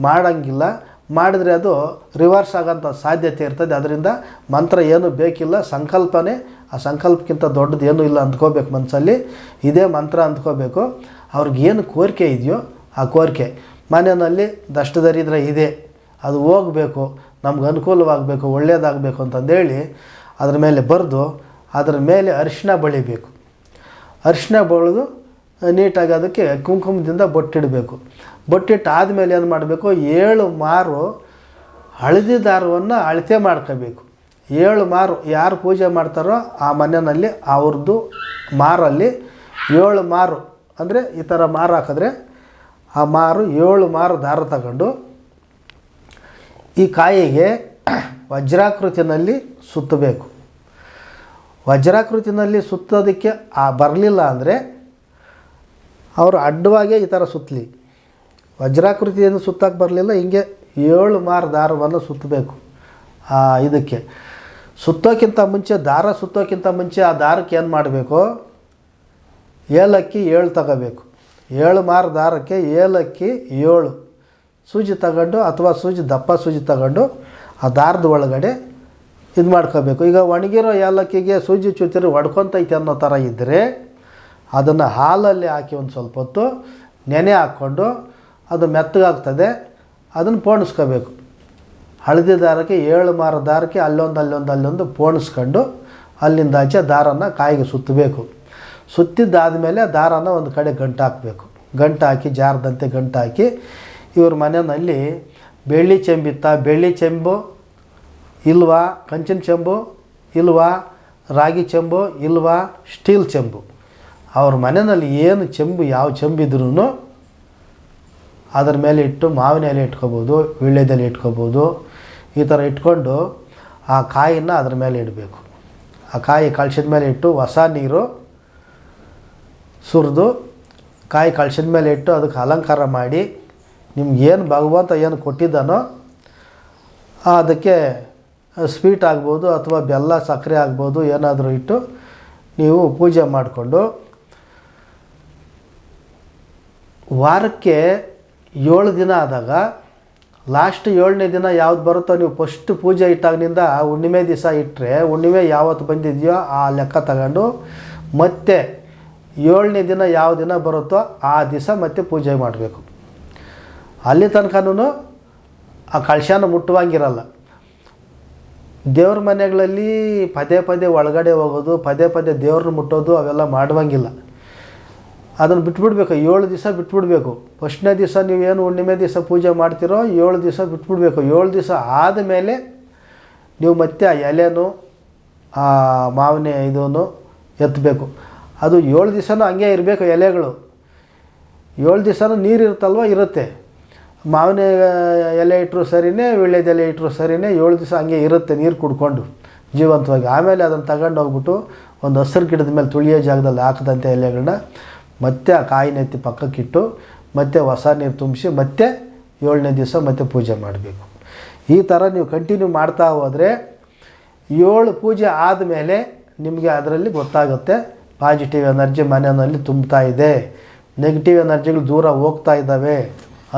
ಮಾಡೋಂಗಿಲ್ಲ. ಮಾಡಿದ್ರೆ ಅದು ರಿವರ್ಸ್ ಆಗೋಂಥ ಸಾಧ್ಯತೆ ಇರ್ತದೆ. ಅದರಿಂದ ಮಂತ್ರ ಏನು ಬೇಕಿಲ್ಲ, ಸಂಕಲ್ಪನೇ, ಆ ಸಂಕಲ್ಪಕ್ಕಿಂತ ದೊಡ್ಡದು ಏನೂ ಇಲ್ಲ ಅಂದ್ಕೋಬೇಕು ಮನಸ್ಸಲ್ಲಿ ಇದೇ ಮಂತ್ರ ಅಂದ್ಕೋಬೇಕು. ಅವ್ರಿಗೇನು ಕೋರಿಕೆ ಇದೆಯೋ ಆ ಕೋರಿಕೆ ಮನೆಯಲ್ಲಿ ದಷ್ಟದರಿದ್ರ ಇದೆ. ಅದು ಹೋಗಬೇಕು. ನಮ್ಗೆ ಅನುಕೂಲವಾಗಬೇಕು ಒಳ್ಳೆಯದಾಗಬೇಕು ಅಂತಂದೇಳಿ ಅದ್ರ ಮೇಲೆ ಬರೆದು ಅದರ ಮೇಲೆ ಅರಿಶಿನ ಬಳಿಬೇಕು. ಅರಿಶಿನ ಬಳಿದು ನೀಟಾಗಿ ಅದಕ್ಕೆ ಕುಂಕುಮದಿಂದ ಬೊಟ್ಟಿಡಬೇಕು. ಬೊಟ್ಟಿಟ್ಟು ಆದಮೇಲೆ ಏನು ಮಾಡಬೇಕು? ಏಳು ಮಾರು ಹಳದಿ ದಾರವನ್ನು ಅಳತೆ ಮಾಡ್ಕೋಬೇಕು. ಏಳು ಮಾರು ಯಾರು ಪೂಜೆ ಮಾಡ್ತಾರೋ ಆ ಮನೆಯಲ್ಲಿ ಅವ್ರದ್ದು ಮಾರಲ್ಲಿ ಏಳು ಮಾರು ಅಂದರೆ ಈ ಥರ ಮಾರು ಹಾಕಿದ್ರೆ ಆ ಮಾರು ಏಳು ಮಾರು ದಾರ ತಗೊಂಡು ಈ ಕಾಯಿಗೆ ವಜ್ರಾಕೃತಿನಲ್ಲಿ ಸುತ್ತಬೇಕು. ವಜ್ರಾಕೃತಿನಲ್ಲಿ ಸುತ್ತೋದಕ್ಕೆ ಆ ಬರಲಿಲ್ಲ ಅಂದರೆ ಅವರು ಅಡ್ಡವಾಗೇ ಈ ಥರ ಸುತ್ತಲಿ ವಜ್ರಾಕೃತಿಯನ್ನು ಸುತ್ತಕ್ಕೆ ಬರಲಿಲ್ಲ, ಹಿಂಗೆ ಏಳು ಮಾರು ದಾರವನ್ನು ಸುತ್ತಬೇಕು ಆ ಇದಕ್ಕೆ. ಸುತ್ತೋಕ್ಕಿಂತ ಮುಂಚೆ, ದಾರ ಸುತ್ತೋಕ್ಕಿಂತ ಮುಂಚೆ ಆ ದಾರಕ್ಕೆ ಏನು ಮಾಡಬೇಕು? ಏಲಕ್ಕಿ ಏಳು ತಗೋಬೇಕು. ಏಳು ಮಾರು ದಾರಕ್ಕೆ ಏಲಕ್ಕಿ ಏಳು. ಸೂಜಿ ತಗೊಂಡು ಅಥವಾ ಸೂಜಿ ದಪ್ಪ ಸೂಜಿ ತಗೊಂಡು ಆ ದಾರದ ಒಳಗಡೆ ಇದು ಮಾಡ್ಕೋಬೇಕು. ಈಗ ಒಣಗಿರೋ ಏಲಕ್ಕಿಗೆ ಸೂಜಿ ಚುತ್ತಿರಿ ಹೊಡ್ಕೊತೈತೆ ಅನ್ನೋ ಥರ ಇದ್ದರೆ ಅದನ್ನು ಹಾಲಲ್ಲಿ ಹಾಕಿ ಒಂದು ಸ್ವಲ್ಪ ಹೊತ್ತು ನೆನೆ ಹಾಕ್ಕೊಂಡು ಅದು ಮೆತ್ತಗಾಗ್ತದೆ, ಅದನ್ನು ಪೋಣಿಸ್ಕೋಬೇಕು. ಹಳದಿ ದಾರಕ್ಕೆ ಏಳು ಮಾರ ದಾರಕ್ಕೆ ಅಲ್ಲೊಂದು ಅಲ್ಲೊಂದು ಅಲ್ಲೊಂದು ಪೋಣಿಸ್ಕೊಂಡು ಅಲ್ಲಿಂದ ಆಚೆ ದಾರನ ಕಾಯಿಗೆ ಸುತ್ತಬೇಕು. ಸುತ್ತಿದ್ದಾದಮೇಲೆ ದಾರನ ಒಂದು ಕಡೆ ಗಂಟು ಹಾಕಬೇಕು ಗಂಟು ಹಾಕಿ ಜಾರದಂತೆ ಗಂಟು ಹಾಕಿ ಇವ್ರ ಮನೆಯಲ್ಲಿ ಬೆಳ್ಳಿ ಚೆಂಬಿತ್ತ ಬೆಳ್ಳಿ ಚೆಂಬು ಇಲ್ವಾ? ಕಂಚಿನ ಚೆಂಬು ಇಲ್ವಾ? ರಾಗಿ ಚೆಂಬು ಇಲ್ವಾ? ಸ್ಟೀಲ್ ಚೆಂಬು. ಅವ್ರ ಮನೆಯಲ್ಲಿ ಏನು ಚೆಂಬು, ಯಾವ ಚೆಂಬಿದ್ರೂ ಅದ್ರ ಮೇಲೆ ಇಟ್ಟು ಮಾವಿನ ಎಲೆ ಇಟ್ಕೋಬೋದು, ವೀಳ್ಯದೆಲೆ ಇಟ್ಕೋಬೋದು, ಈ ಥರ ಇಟ್ಕೊಂಡು ಆ ಕಾಯಿನ ಅದ್ರ ಮೇಲೆ ಇಡಬೇಕು. ಆ ಕಾಯಿ ಕಳ್ಸಿದ ಮೇಲೆ ಇಟ್ಟು ಹೊಸ ನೀರು ಸುರಿದು ಕಾಯಿ ಕಳ್ಸಿದ ಮೇಲೆ ಇಟ್ಟು ಅದಕ್ಕೆ ಅಲಂಕಾರ ಮಾಡಿ ನಿಮ್ಗೇನು ಭಗವಂತ ಏನು ಕೊಟ್ಟಿದ್ದಾನೋ ಅದಕ್ಕೆ ಸ್ವೀಟ್ ಆಗ್ಬೋದು ಅಥವಾ ಬೆಲ್ಲ ಸಕ್ಕರೆ ಆಗ್ಬೋದು ಏನಾದರೂ ಇಟ್ಟು ನೀವು ಪೂಜೆ ಮಾಡಿಕೊಂಡು ವಾರಕ್ಕೆ ಏಳು ದಿನ ಆದಾಗ ಲಾಸ್ಟ್ ಏಳನೇ ದಿನ ಯಾವ್ದು ಬರುತ್ತೋ ನೀವು ಫಸ್ಟ್ ಪೂಜೆ ಇಟ್ಟಾಗಿನಿಂದ ಹುಣ್ಣಿಮೆ ದಿವಸ ಇಟ್ಟರೆ ಹುಣ್ಣಿಮೆ ಯಾವತ್ತು ಬಂದಿದೆಯೋ ಆ ಲೆಕ್ಕ ತಗೊಂಡು ಮತ್ತೆ ಏಳನೇ ದಿನ ಯಾವ ದಿನ ಬರುತ್ತೋ ಆ ದಿವಸ ಮತ್ತೆ ಪೂಜೆ ಮಾಡಬೇಕು. ಅಲ್ಲಿ ತನಕನೂ ಆ ಕಳಶನ ಮುಟ್ಟುವಂಗಿರಲ್ಲ. ದೇವ್ರ ಮನೆಗಳಲ್ಲಿ ಪದೇ ಪದೇ ಒಳಗಡೆ ಹೋಗೋದು, ಪದೇ ಪದೇ ದೇವ್ರನ್ನ ಮುಟ್ಟೋದು ಅವೆಲ್ಲ ಮಾಡುವಂಗಿಲ್ಲ. ಅದನ್ನು ಬಿಟ್ಬಿಡ್ಬೇಕು, ಏಳು ದಿವಸ ಬಿಟ್ಬಿಡ್ಬೇಕು. ಫಸ್ಟ್ನೇ ದಿವಸ ನೀವೇನು ಹುಣ್ಣಿಮೆ ದಿವಸ ಪೂಜೆ ಮಾಡ್ತೀರೋ ಏಳು ದಿವಸ ಬಿಟ್ಬಿಡ್ಬೇಕು. ಏಳು ದಿವಸ ಆದಮೇಲೆ ನೀವು ಮತ್ತೆ ಆ ಎಲೆನು, ಆ ಮಾವಿನ ಇದನ್ನು ಎತ್ತಬೇಕು. ಅದು ಏಳು ದಿವಸನೂ ಹಂಗೆ ಇರಬೇಕು ಎಲೆಗಳು. ಏಳು ದಿವಸನೂ ನೀರು ಇರುತ್ತಲ್ವ? ಇರುತ್ತೆ. ಮಾವಿನ ಎಲೆ ಇಟ್ಟರು ಸರಿನೇ ವೀಳ್ಯದೆಲೆ ಇಟ್ಟರು ಸರಿನೇ, ಏಳು ದಿವಸ ಹಂಗೆ ಇರುತ್ತೆ ನೀರು ಕುಡ್ಕೊಂಡು ಜೀವಂತವಾಗಿ. ಆಮೇಲೆ ಅದನ್ನು ತಗೊಂಡು ಹೋಗ್ಬಿಟ್ಟು ಒಂದು ಹಸಿರು ಗಿಡದ ಮೇಲೆ ತುಳಿಯೋ ಜಾಗದಲ್ಲಿ ಹಾಕದಂಥ ಎಲೆಗಳನ್ನ ಮತ್ತೆ ಆ ಕಾಯಿನ ಎತ್ತಿ ಪಕ್ಕಕ್ಕಿಟ್ಟು ಮತ್ತೆ ಹೊಸ ನೀರು ತುಂಬಿಸಿ ಮತ್ತೆ ಏಳನೇ ದಿವಸ ಮತ್ತೆ ಪೂಜೆ ಮಾಡಬೇಕು. ಈ ಥರ ನೀವು ಕಂಟಿನ್ಯೂ ಮಾಡ್ತಾ ಹೋದರೆ ಏಳು ಪೂಜೆ ಆದಮೇಲೆ ನಿಮಗೆ ಅದರಲ್ಲಿ ಗೊತ್ತಾಗುತ್ತೆ ಪಾಸಿಟಿವ್ ಎನರ್ಜಿ ಮನೆಯಲ್ಲಿ ತುಂಬ್ತಾ ಇದೆ ನೆಗೆಟಿವ್ ಎನರ್ಜಿಗಳು ದೂರ ಹೋಗ್ತಾ ಇದ್ದಾವೆ.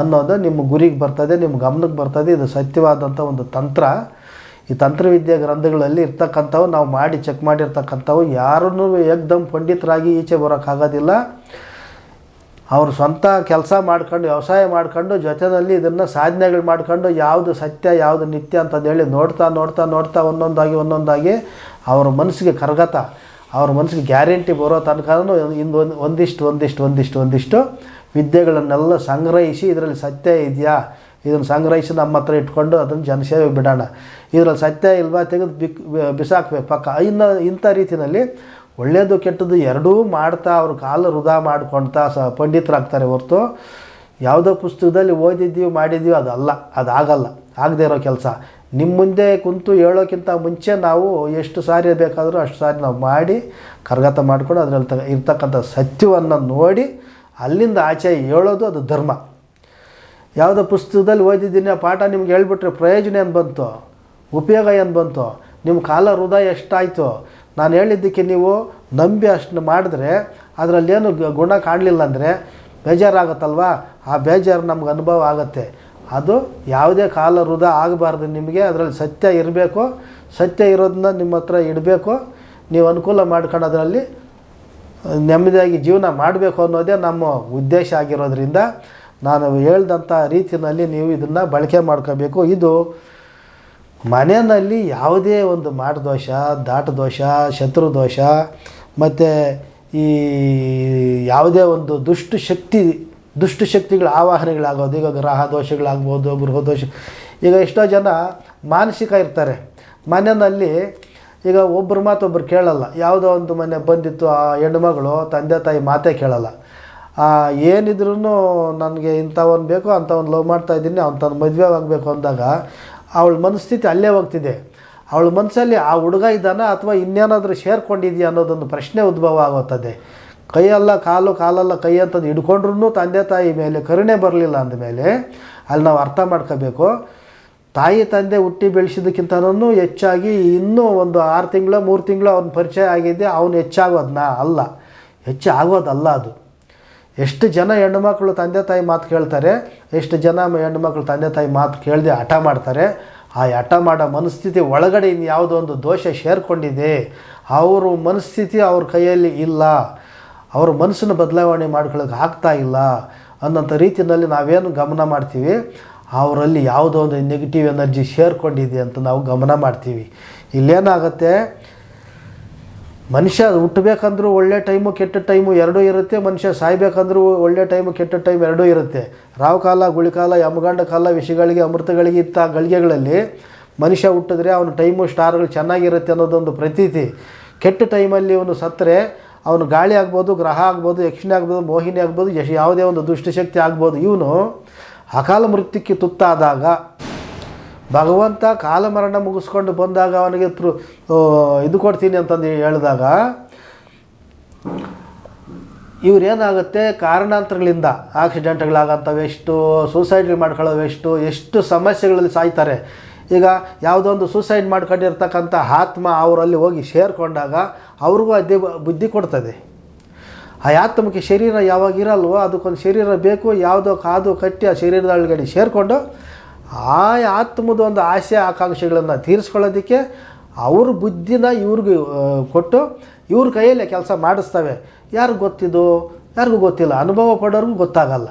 ಅನ್ನೋದು ನಿಮ್ಮ ಗುರಿಗೆ ಬರ್ತದೆ, ನಿಮ್ಮ ಗಮನಕ್ಕೆ ಬರ್ತದೆ. ಇದು ಸತ್ಯವಾದಂಥ ಒಂದು ತಂತ್ರ. ಈ ತಂತ್ರವಿದ್ಯೆ ಗ್ರಂಥಗಳಲ್ಲಿ ಇರ್ತಕ್ಕಂಥವು, ನಾವು ಮಾಡಿ ಚೆಕ್ ಮಾಡಿರ್ತಕ್ಕಂಥವು ಯಾರನ್ನೂ ಏಕ್ದಮ್ ಪಂಡಿತರಾಗಿ ಈಚೆ ಬರೋಕ್ಕಾಗೋದಿಲ್ಲ. ಅವರು ಸ್ವಂತ ಕೆಲಸ ಮಾಡ್ಕೊಂಡು, ವ್ಯವಸಾಯ ಮಾಡ್ಕೊಂಡು, ಜೊತೆಯಲ್ಲಿ ಇದನ್ನು ಸಾಧನೆಗಳು ಮಾಡ್ಕೊಂಡು ಯಾವುದು ಸತ್ಯ, ಯಾವುದು ನಿತ್ಯ ಅಂತಂದೇಳಿ ನೋಡ್ತಾ ನೋಡ್ತಾ ನೋಡ್ತಾ ಒಂದೊಂದಾಗಿ ಒಂದೊಂದಾಗಿ ಅವ್ರ ಮನಸ್ಸಿಗೆ ಕರಗತ. ಅವ್ರ ಮನಸ್ಸಿಗೆ ಗ್ಯಾರಂಟಿ ಬರೋ ತನಕನೂ ಇನ್ನೊಂದು ಒಂದಿಷ್ಟು ಒಂದಿಷ್ಟು ಒಂದಿಷ್ಟು ಒಂದಿಷ್ಟು ವಿದ್ಯೆಗಳನ್ನೆಲ್ಲ ಸಂಗ್ರಹಿಸಿ ಇದರಲ್ಲಿ ಸತ್ಯ ಇದೆಯಾ? ಇದನ್ನು ಸಂಗ್ರಹಿಸಿ ನಮ್ಮ ಹತ್ರ ಇಟ್ಕೊಂಡು ಅದನ್ನು ಜನಸೇವೆ ಬಿಡೋಣ. ಇದರಲ್ಲಿ ಸತ್ಯ ಇಲ್ವಾ ತೆಗೆದು ಬಿಕ್ ಬಿಸಾಕ್ಬೇಕು. ಪಕ್ಕ ಇನ್ನು ಇಂಥ ರೀತಿಯಲ್ಲಿ ಒಳ್ಳೆಯದು ಕೆಟ್ಟದ್ದು ಎರಡೂ ಮಾಡ್ತಾ ಅವ್ರ ಕಾಲ ವೃಧಾ ಮಾಡ್ಕೊಳ್ತಾ ಸ ಪಂಡಿತರಾಗ್ತಾರೆ ಹೊರತು ಯಾವುದೋ ಪುಸ್ತಕದಲ್ಲಿ ಓದಿದ್ದೀವಿ, ಮಾಡಿದ್ದೀವಿ, ಅದಲ್ಲ, ಅದಾಗಲ್ಲ. ಆಗದೆ ಇರೋ ಕೆಲಸ. ನಿಮ್ಮ ಮುಂದೆ ಕುಂತು ಹೇಳೋಕ್ಕಿಂತ ಮುಂಚೆ ನಾವು ಎಷ್ಟು ಸಾರಿ ಬೇಕಾದರೂ ಅಷ್ಟು ಸಾರಿ ನಾವು ಮಾಡಿ ಕರಗತ ಮಾಡ್ಕೊಂಡು ಅದರಲ್ಲಿ ತ ಇರ್ತಕ್ಕಂಥ ಸತ್ಯವನ್ನು ನೋಡಿ ಅಲ್ಲಿಂದ ಆಚೆ ಹೇಳೋದು ಅದು ಧರ್ಮ. ಯಾವುದೋ ಪುಸ್ತಕದಲ್ಲಿ ಓದಿದ್ದೀನಿ, ಆ ಪಾಠ ನಿಮ್ಗೆ ಹೇಳ್ಬಿಟ್ರೆ ಪ್ರಯೋಜನ ಏನು ಬಂತು? ಉಪಯೋಗ ಏನು ಬಂತು? ನಿಮ್ಮ ಕಾಲ ಹೃದಯ ಎಷ್ಟಾಯಿತು? ನಾನು ಹೇಳಿದ್ದಕ್ಕೆ ನೀವು ನಂಬಿ ಅಷ್ಟು ಮಾಡಿದ್ರೆ ಅದರಲ್ಲೇನು ಏನು ಗುಣ ಕಾಣಲಿಲ್ಲ ಅಂದರೆ ಬೇಜಾರಾಗುತ್ತಲ್ವಾ? ಆ ಬೇಜಾರು ನಮ್ಗೆ ಅನುಭವ ಆಗುತ್ತೆ. ಅದು ಯಾವುದೇ ಕಾಲ ಹೃದಯ ಆಗಬಾರ್ದು ನಿಮಗೆ, ಅದರಲ್ಲಿ ಸತ್ಯ ಇರಬೇಕು. ಸತ್ಯ ಇರೋದನ್ನ ನಿಮ್ಮ ಹತ್ರ ಇಡಬೇಕು. ನೀವು ಅನುಕೂಲ ಮಾಡ್ಕೊಂಡು ಅದರಲ್ಲಿ ನೆಮ್ಮದಿಯಾಗಿ ಜೀವನ ಮಾಡಬೇಕು ಅನ್ನೋದೇ ನಮ್ಮ ಉದ್ದೇಶ ಆಗಿರೋದ್ರಿಂದ ನಾನು ಹೇಳ್ದಂಥ ರೀತಿಯಲ್ಲಿ ನೀವು ಇದನ್ನು ಬಳಕೆ ಮಾಡ್ಕೋಬೇಕು. ಇದು ಮನೆಯಲ್ಲಿ ಯಾವುದೇ ಒಂದು ದೋಷ ದಾಟ ದೋಷ ಶತ್ರು ದೋಷ ಮತ್ತು ಈ ಯಾವುದೇ ಒಂದು ದುಷ್ಟ ಶಕ್ತಿ, ದುಷ್ಟ ಶಕ್ತಿಗಳ ಆವಾಹನೆಗಳಾಗೋದು, ಈಗ ಗ್ರಹ ದೋಷಗಳಾಗ್ಬೋದು, ಗೃಹ ದೋಷ, ಈಗ ಎಷ್ಟೋ ಜನ ಮಾನಸಿಕ ಇರ್ತಾರೆ. ಮನೆಯಲ್ಲಿ ಈಗ ಒಬ್ಬರು ಮಾತೊಬ್ಬರು ಕೇಳಲ್ಲ. ಯಾವುದೋ ಒಂದು ಮನೆ ಬಂದಿತ್ತು, ಆ ಹೆಣ್ಣುಮಗಳು ತಂದೆ, ತಾಯಿ ಮಾತೇ ಕೇಳಲ್ಲ. ಏನಿದ್ರೂ ನನಗೆ ಇಂಥವನು ಬೇಕು ಅಂಥವ್ನು ಲವ್ ಮಾಡ್ತಾ ಇದ್ದೀನಿ, ಅವ್ನು ತನ್ನ ಮದುವೆ ಆಗಬೇಕು ಅಂದಾಗ ಅವಳ ಮನಸ್ಥಿತಿ ಅಲ್ಲೇ ಹೋಗ್ತಿದೆ. ಅವಳ ಮನಸ್ಸಲ್ಲಿ ಆ ಹುಡುಗ ಇದ್ದಾನೆ, ಅಥವಾ ಇನ್ನೇನಾದರೂ ಸೇರ್ಕೊಂಡಿದೆಯಾ ಅನ್ನೋದೊಂದು ಪ್ರಶ್ನೆ ಉದ್ಭವ ಆಗುತ್ತದೆ. ಕೈಯಲ್ಲ ಕಾಲು, ಕಾಲಲ್ಲ ಕೈ ಅಂತಂದು ಹಿಡ್ಕೊಂಡ್ರೂ ತಂದೆ, ತಾಯಿ ಮೇಲೆ ಕರುಣೆ ಬರಲಿಲ್ಲ ಅಂದಮೇಲೆ ಅಲ್ಲಿ ನಾವು ಅರ್ಥ ಮಾಡ್ಕೋಬೇಕು. ತಾಯಿ ತಂದೆ ಹುಟ್ಟಿ ಬೆಳೆಸಿದ್ದಕ್ಕಿಂತನೂ ಹೆಚ್ಚಾಗಿ ಇನ್ನೂ ಒಂದು ಆರು ತಿಂಗಳು, ಮೂರು ತಿಂಗಳು ಅವ್ನ ಪರಿಚಯ ಆಗಿದೆ ಅವನು ಹೆಚ್ಚಾಗೋದನ್ನ ಅಲ್ಲ. ಹೆಚ್ಚಾಗೋದಲ್ಲ ಅದು. ಎಷ್ಟು ಜನ ಹೆಣ್ಣುಮಕ್ಕಳು ತಂದೆ ತಾಯಿ ಮಾತು ಕೇಳ್ತಾರೆ, ಎಷ್ಟು ಜನ ಹೆಣ್ಣುಮಕ್ಕಳು ತಂದೆ ತಾಯಿ ಮಾತು ಕೇಳದೆ ಹಠ ಮಾಡ್ತಾರೆ, ಆ ಹಠ ಮಾಡೋ ಮನಸ್ಥಿತಿ ಒಳಗಡೆ ಇನ್ನು ಯಾವುದೋ ಒಂದು ದೋಷ ಸೇರಿಕೊಂಡಿದೆ. ಅವರು ಮನಸ್ಥಿತಿ ಅವ್ರ ಕೈಯಲ್ಲಿ ಇಲ್ಲ. ಅವ್ರ ಮನಸ್ಸನ್ನು ಬದಲಾವಣೆ ಮಾಡ್ಕೊಳ್ಳೋಕೆ ಆಗ್ತಾ ಇಲ್ಲ ಅನ್ನೋಂಥ ರೀತಿಯಲ್ಲಿ ನಾವೇನು ಗಮನ ಮಾಡ್ತೀವಿ. ಅವರಲ್ಲಿ ಯಾವುದೋ ಒಂದು ನೆಗೆಟಿವ್ ಎನರ್ಜಿ ಸೇರ್ಕೊಂಡಿದೆ ಅಂತ ನಾವು ಗಮನ ಮಾಡ್ತೀವಿ. ಇಲ್ಲೇನಾಗುತ್ತೆ? ಮನುಷ್ಯ ಹುಟ್ಟಬೇಕಂದ್ರೂ ಒಳ್ಳೆ ಟೈಮು ಕೆಟ್ಟ ಟೈಮು ಎರಡೂ ಇರುತ್ತೆ. ಮನುಷ್ಯ ಸಾಯ್ಬೇಕಂದ್ರೂ ಒಳ್ಳೆ ಟೈಮು ಕೆಟ್ಟ ಟೈಮ್ ಎರಡೂ ಇರುತ್ತೆ. ರಾವು ಕಾಲ ಗುಳಿಕಾಲ ಯಮಗಂಡ ಕಾಲ, ವಿಷಗಳಿಗೆ, ಅಮೃತಗಳಿಗೆ ಇತ್ತ ಗಳಿಗೆಗಳಲ್ಲಿ ಮನುಷ್ಯ ಹುಟ್ಟಿದ್ರೆ ಅವನ ಟೈಮು ಸ್ಟಾರ್ಗಳು ಚೆನ್ನಾಗಿರುತ್ತೆ ಅನ್ನೋದೊಂದು ಪ್ರತೀತಿ. ಕೆಟ್ಟ ಟೈಮಲ್ಲಿ ಅವನು ಸತ್ತರೆ ಅವನು ಗಾಳಿ ಆಗ್ಬೋದು, ಗ್ರಹ ಆಗ್ಬೋದು, ಯಕ್ಷಿಣಿ ಆಗ್ಬೋದು, ಮೋಹಿನಿ ಆಗ್ಬೋದು, ಯಶ್ ಯಾವುದೇ ಒಂದು ದುಷ್ಟಶಕ್ತಿ ಆಗ್ಬೋದು. ಇವನು ಅಕಾಲ ಮೃತ್ಯಕ್ಕೆ ತುತ್ತಾದಾಗ ಭಗವಂತ ಕಾಲಮರಣ ಮುಗಿಸ್ಕೊಂಡು ಬಂದಾಗ ಅವನಿಗೆ ತೃ ಇದು ಕೊಡ್ತೀನಿ ಅಂತಂದು ಹೇಳಿದಾಗ ಇವರೇನಾಗುತ್ತೆ? ಕಾರಣಾಂತರಗಳಿಂದ ಆಕ್ಸಿಡೆಂಟ್ಗಳಾಗಂಥವು ಎಷ್ಟು ಸೂಸೈಡ್ ಮಾಡ್ಕೊಳ್ಳೋವು ಎಷ್ಟು ಎಷ್ಟು ಸಮಸ್ಯೆಗಳಲ್ಲಿ ಸಾಯ್ತಾರೆ. ಈಗ ಯಾವುದೋ ಒಂದು ಸೂಸೈಡ್ ಮಾಡ್ಕೊಂಡಿರ್ತಕ್ಕಂಥ ಆತ್ಮ ಅವರಲ್ಲಿ ಹೋಗಿ ಸೇರಿಕೊಂಡಾಗ ಅವ್ರಿಗೂ ಅದೇ ಬುದ್ಧಿ ಕೊಡ್ತದೆ. ಆ ಆತ್ಮಕ್ಕೆ ಶರೀರ ಯಾವಾಗ ಇರಲ್ವೋ ಅದಕ್ಕೊಂದು ಶರೀರ ಬೇಕು, ಯಾವುದೋ ಕಾದು ಕಟ್ಟಿ ಆ ಶರೀರದ ಒಳಗಡೆ ಸೇರಿಕೊಂಡು ಆ ಆತ್ಮದ ಒಂದು ಆಸೆ ಆಕಾಂಕ್ಷೆಗಳನ್ನು ತೀರಿಸ್ಕೊಳ್ಳೋದಕ್ಕೆ ಅವ್ರ ಬುದ್ಧಿನ ಇವ್ರಿಗೆ ಕೊಟ್ಟು ಇವ್ರ ಕೈಯಲ್ಲೇ ಕೆಲಸ ಮಾಡಿಸ್ತವೆ. ಯಾರಿಗೂ ಗೊತ್ತಿದ್ದು, ಯಾರಿಗೂ ಗೊತ್ತಿಲ್ಲ. ಅನುಭವ ಪಡೋರ್ಗೂ ಗೊತ್ತಾಗಲ್ಲ.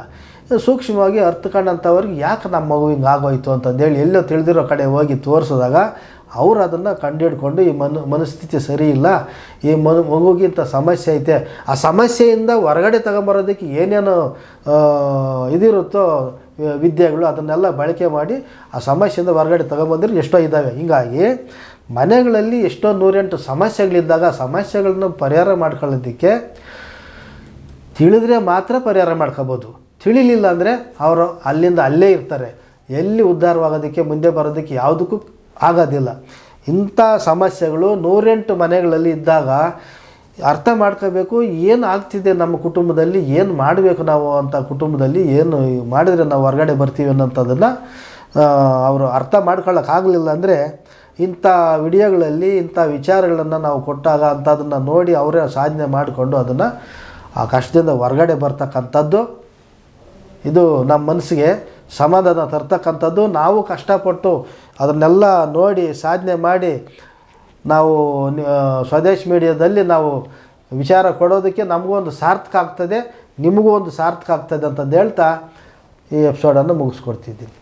ಸೂಕ್ಷ್ಮವಾಗಿ ಅರ್ಥಕೊಂಡಂಥವ್ರಿಗೆ ಯಾಕೆ ನಮ್ಮ ಮಗು ಹಿಂಗೆ ಆಗೋಯ್ತು ಅಂತಂದೇಳಿ ಎಲ್ಲೋ ತಿಳಿದಿರೋ ಕಡೆ ಹೋಗಿ ತೋರಿಸಿದಾಗ ಅವ್ರು ಅದನ್ನು ಕಂಡುಹಿಡ್ಕೊಂಡು ಈ ಮನ, ಮನಸ್ಥಿತಿ ಸರಿ ಇಲ್ಲ, ಈ ಮನು, ಮಗುಗಿಂತ ಸಮಸ್ಯೆ ಐತೆ, ಆ ಸಮಸ್ಯೆಯಿಂದ ಹೊರಗಡೆ ತಗೊಂಬರೋದಕ್ಕೆ ಏನೇನು ಇದಿರುತ್ತೋ ವಿದ್ಯೆಗಳು ಅದನ್ನೆಲ್ಲ ಬಳಕೆ ಮಾಡಿ ಆ ಸಮಸ್ಯೆಯಿಂದ ಹೊರಗಡೆ ತಗೊಂಬಂದ್ರೆ ಎಷ್ಟೋ ಇದ್ದಾವೆ ಹೀಗಾಗಿ ಮನೆಗಳಲ್ಲಿ ಎಷ್ಟೋ ನೂರೆಂಟು ಸಮಸ್ಯೆಗಳಿದ್ದಾಗ ಆ ಸಮಸ್ಯೆಗಳನ್ನ ಪರಿಹಾರ ಮಾಡ್ಕೊಳ್ಳೋದಕ್ಕೆ ತಿಳಿದ್ರೆ ಮಾತ್ರ ಪರಿಹಾರ ಮಾಡ್ಕೋಬೋದು. ತಿಳಿಲಿಲ್ಲ ಅಂದರೆ ಅವರು ಅಲ್ಲಿಂದ ಅಲ್ಲೇ ಇರ್ತಾರೆ. ಎಲ್ಲಿ ಉದ್ಧಾರವಾಗೋದಕ್ಕೆ, ಮುಂದೆ ಬರೋದಕ್ಕೆ ಯಾವುದಕ್ಕೂ ಆಗೋದಿಲ್ಲ. ಇಂಥ ಸಮಸ್ಯೆಗಳು ನೂರೆಂಟು ಮನೆಗಳಲ್ಲಿ ಇದ್ದಾಗ ಅರ್ಥ ಮಾಡ್ಕೋಬೇಕು, ಏನು ಆಗ್ತಿದೆ ನಮ್ಮ ಕುಟುಂಬದಲ್ಲಿ, ಏನು ಮಾಡಬೇಕು ನಾವು ಅಂತ ಕುಟುಂಬದಲ್ಲಿ, ಏನು ಮಾಡಿದರೆ ನಾವು ಹೊರಗಡೆ ಬರ್ತೀವಿ ಅನ್ನೋಂಥದ್ದನ್ನು ಅವರು ಅರ್ಥ ಮಾಡ್ಕೊಳ್ಳೋಕ್ಕಾಗಲಿಲ್ಲ ಅಂದರೆ ಇಂಥ ವಿಡಿಯೋಗಳಲ್ಲಿ, ಇಂಥ ವಿಚಾರಗಳನ್ನು ನಾವು ಕೊಟ್ಟಾಗ ಅಂಥದನ್ನು ನೋಡಿ ಅವರೇ ಸಾಧನೆ ಮಾಡಿಕೊಂಡು ಅದನ್ನು ಆ ಕಷ್ಟದಿಂದ ಹೊರಗಡೆ ಬರ್ತಕ್ಕಂಥದ್ದು, ಇದು ನಮ್ಮ ಮನಸ್ಸಿಗೆ ಸಮಾಧಾನ ತರ್ತಕ್ಕಂಥದ್ದು. ನಾವು ಕಷ್ಟಪಟ್ಟು ಅದನ್ನೆಲ್ಲ ನೋಡಿ ಸಾಧನೆ ಮಾಡಿ ನಾವು ಸ್ವದೇಶ್ ಮೀಡಿಯಾದಲ್ಲಿ ನಾವು ವಿಚಾರ ಕೊಡೋದಕ್ಕೆ ನಮಗೂ ಒಂದು ಸಾರ್ಥಕ ಆಗ್ತದೆ, ನಿಮಗೂ ಒಂದು ಸಾರ್ಥಕ ಆಗ್ತದೆ ಅಂತಂದು ಹೇಳ್ತಾ ಈ ಎಪಿಸೋಡನ್ನು ಮುಗಿಸ್ಕೊಡ್ತಿದ್ದೀನಿ.